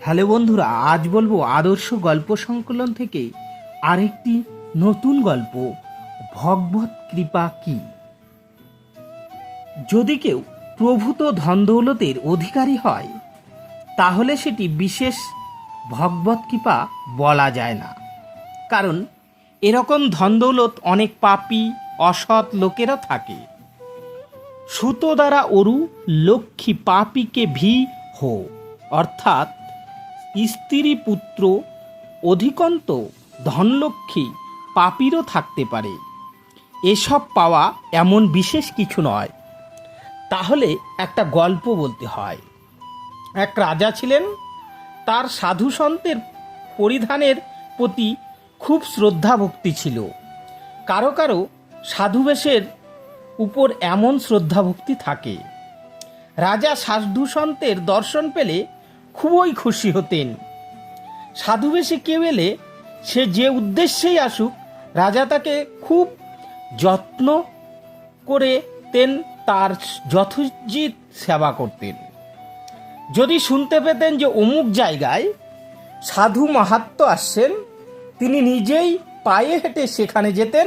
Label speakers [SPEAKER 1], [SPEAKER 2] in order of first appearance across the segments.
[SPEAKER 1] Hello বন্ধুরা, আজ বলব আদর্শ গল্প সংকলন থেকে আরেকটি নতুন গল্প, ভগবত কৃপা কি? যদি কেউ প্রভূত ধনদৌলতের অধিকারী হয়, তাহলে সেটি বিশেষ ভগবত কৃপা বলা যায় না। কারণ এরকম ধনদৌলত অনেক পাপী, অসৎ লোকেরা থাকে। সুত দ্বারা অরু লক্ষ্মী পাপিকে ভি হো, অর্থাৎ স্ত্রী পুত্র অধিকন্ত ধনলক্ষ্মী পাপিরও থাকতে পারে। এসব পাওয়া এমন বিশেষ কিছু নয়। তাহলে একটা গল্প বলতে হয়। এক রাজা ছিলেন, তার সাধু সন্তের পরিধানের প্রতি খুব শ্রদ্ধা ভক্তি ছিল। কারও কারও সাধুবেশের উপর এমন শ্রদ্ধা ভক্তি থাকে। রাজা সাধু সন্তের দর্শন পেলে খুবই খুশি হতেন। সাধুবেশে কেউ এলে সে যে উদ্দেশ্যেই আসুক, রাজা তাকে খুব যত্ন করে তেন তার যথোচিত সেবা করতেন। যদি শুনতে পেতেন যে অমুক জায়গায় সাধু মাহাত্ম আসছেন, তিনি নিজেই পায়ে হেঁটে সেখানে যেতেন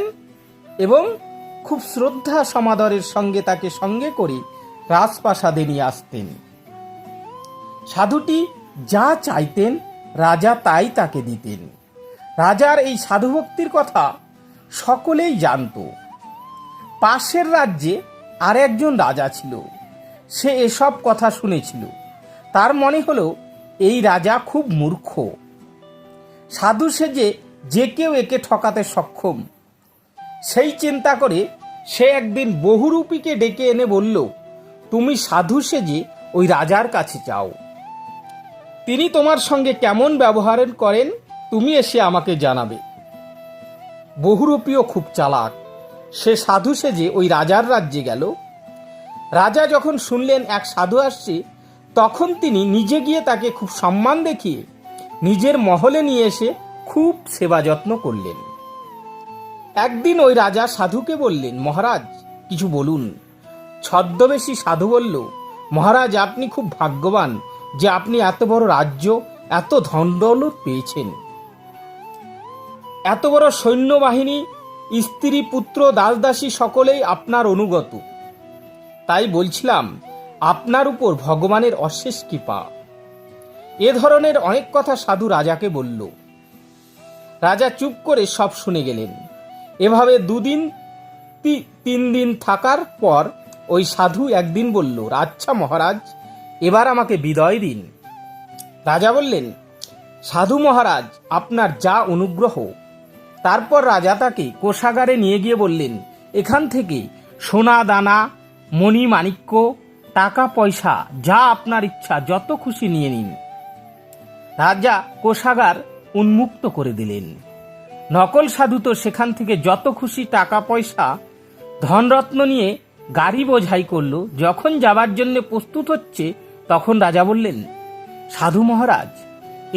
[SPEAKER 1] এবং খুব শ্রদ্ধা সমাদরের সঙ্গে তাকে সঙ্গে করে রাজপ্রাসাদে নিয়ে আসতেন। সাধুটি যা চাইতেন রাজা তাই তাকে দিতেন। রাজার এই সাধুভক্তির কথা সকলেই জানত। পাশের রাজ্যে আর একজন রাজা ছিল। সে এসব কথা শুনেছিল। তার মনে হলো, এই রাজা খুব মূর্খ। সাধু সেজে যে কেউ একে ঠকাতে সক্ষম। সেই চিন্তা করে সে একদিন বহুরূপীকে ডেকে এনে বলল, তুমি সাধু সেজে ওই রাজার কাছে যাও। তিনি তোমার সঙ্গে কেমন ব্যবহার করেন, তুমি এসে আমাকে জানাবে। বহুরূপীও খুব চালাক। সে সাধু সেজে ওই রাজার রাজ্যে গেল। রাজা যখন শুনলেন এক সাধু আসছে, তখন তিনি নিজে গিয়ে তাকে খুব সম্মান দেখিয়ে নিজের মহলে নিয়ে এসে খুব সেবা যত্ন করলেন। একদিন ওই রাজা সাধুকে বললেন, মহারাজ, কিছু বলুন। ছদ্মবেশী সাধু বলল, মহারাজ, আপনি খুব ভাগ্যবান। যে আপনি এত বড় রাজ্য, এত ধনদৌলত পেয়েছেন। এত বড় সৈন্যবাহিনী, স্ত্রী, পুত্র, দাসদাসী সকলেই আপনার অনুগত। তাই বলছিলাম, আপনার উপর ভগবানের অশেষ কৃপা। এ ধরনের অনেক কথা সাধু রাজাকে বলল। রাজা চুপ করে সব শুনে গেলেন। এভাবে দুদিন তিন দিন থাকার পর ওই সাধু একদিন বলল আচ্ছা মহারাজ এবার আমাকে বিদায় দিন। রাজা বললেন, সাধু মহারাজ, আপনার যা অনুগ্রহ। তারপর রাজা তাকে কোষাগারে নিয়ে গিয়ে বললেন, এখান থেকে সোনা, দানা, মণি, মাণিক্য, টাকা, পয়সা, যা আপনার ইচ্ছা, যত খুশি নিয়ে নিন। রাজা কোষাগার উন্মুক্ত করে দিলেন। নকল সাধু তো সেখান থেকে যত খুশি টাকা, পয়সা, ধনরত্ন নিয়ে গাড়ি বোঝাই করল, যখন যাবার জন্য প্রস্তুত হচ্ছে তখন রাজা বললেন, সাধু মহারাজ,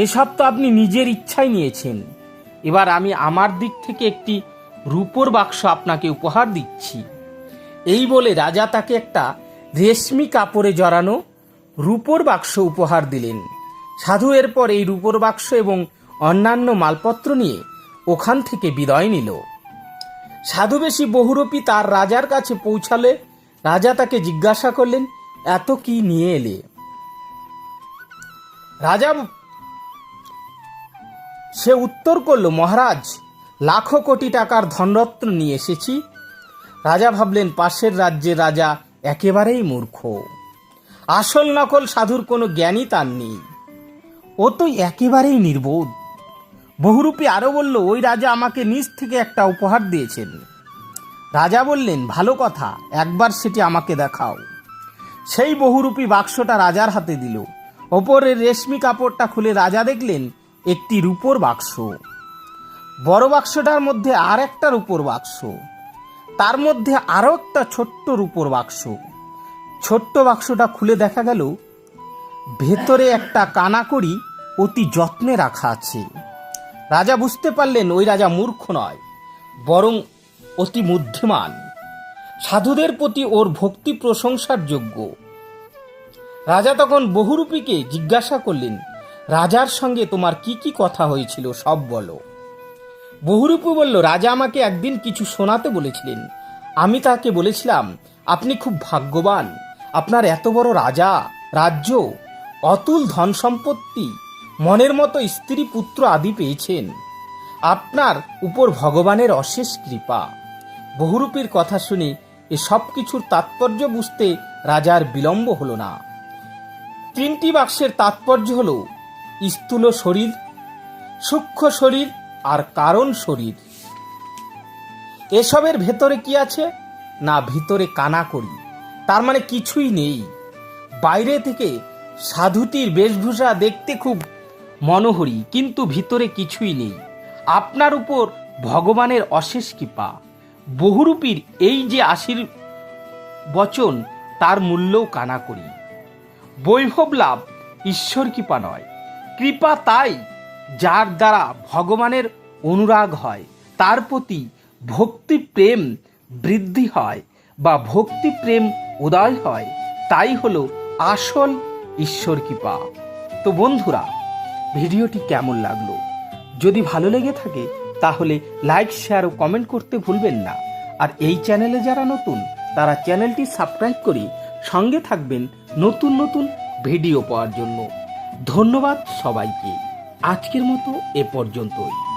[SPEAKER 1] এসব তো আপনি নিজের ইচ্ছাই নিয়েছেন। এবার আমি আমার দিক থেকে একটি রূপোর বাক্স আপনাকে উপহার দিচ্ছি। এই বলে রাজা তাকে একটা রেশমি কাপড়ে জড়ানো রূপোর বাক্স উপহার দিলেন। সাধু এরপর এই রূপোর বাক্স এবং অন্যান্য মালপত্র নিয়ে ওখান থেকে বিদায় নিল। সাধুবেশী বহুরূপী তার রাজার কাছে পৌঁছালে রাজা তাকে জিজ্ঞাসা করলেন, এত কি নিয়ে এলে? রাজা সে উত্তর করল, মহারাজ, লাখো কোটি টাকার ধনরত্ন নিয়ে এসেছি। রাজা ভাবলেন, পাশের রাজ্যের রাজা একেবারেই মূর্খ। আসল নকল সাধুর কোনো জ্ঞানই তার নেই। ও তো একেবারেই নির্বোধ। বহুরূপী আরও বলল, ওই রাজা আমাকে নিজ থেকে একটা উপহার দিয়েছেন। রাজা বললেন, ভালো কথা, একবার সেটি আমাকে দেখাও। সেই বহুরূপী বাক্সটা রাজার হাতে দিল। ওপরের রেশমি কাপড়টা খুলে রাজা দেখলেন, একটি রূপোর বাক্স। বড় বাক্সটার মধ্যে আর একটা রূপোর বাক্স। তার মধ্যে আরও একটা ছোট্ট রূপোর বাক্স। ছোট্ট বাক্সটা খুলে দেখা গেল, ভেতরে একটা কানাকড়ি অতি যত্নে রাখা আছে। রাজা বুঝতে পারলেন ওই রাজা মূর্খ নয়, বরং অতি বুদ্ধিমান সাধুদের প্রতি ওর ভক্তি প্রশংসার যোগ্য। রাজা তখন বহুরূপীকে জিজ্ঞাসা করলেন, রাজার সঙ্গে তোমার কি কি কথা হয়েছিল, সব বলো। বহুরূপী বলল, রাজা আমাকে একদিন কিছু শোনাতে বলেছিলেন। আমি তাকে বলেছিলাম, আপনি খুব ভাগ্যবান, আপনার এত বড় রাজা, রাজ্য, অতুল ধন সম্পত্তি, মনের মতো স্ত্রী পুত্র আদি পেয়েছেন। আপনার উপর ভগবানের অশেষ কৃপা। বহুরূপীর কথা শুনে এ সব কিছুর তাৎপর্য বুঝতে রাজার বিলম্ব হলো না। তিনটি বাক্সের তাৎপর্য হল স্থূল শরীর, সূক্ষ্ম শরীর আর কারণ শরীর। এসবের ভেতরে কি আছে? না, ভিতরে কানা করি তার মানে কিছুই নেই। বাইরে থেকে সাধুটির বেশভূষা দেখতে খুব মনোহরী, কিন্তু ভিতরে কিছুই নেই। আপনার উপর ভগবানের অশেষ কৃপা। বহুরূপীর এই যে আশীর বচন তার মূল্যও কানা করি বৈভব লাভ ঈশ্বর কৃপা নয়। কৃপা তাই যার দ্বারা ভগবানের অনুরাগ হয়, তার প্রতি ভক্তি প্রেম বৃদ্ধি হয় বা ভক্তি প্রেম উদয় হয়, তাই হলো আসল ঈশ্বর কৃপা। তো বন্ধুরা, ভিডিওটি কেমন লাগল? যদি ভালো লেগে থাকে, তাহলে লাইক শেয়ার ও কমেন্ট করতে ভুলবেন না। আর এই চ্যানেলে যারা নতুন, তারা চ্যানেলটি সাবস্ক্রাইব করে সঙ্গে থাকবেন নতুন নতুন ভিডিও পাওয়ার জন্য। ধন্যবাদ সবাইকে। আজকের মতো এ পর্যন্তই।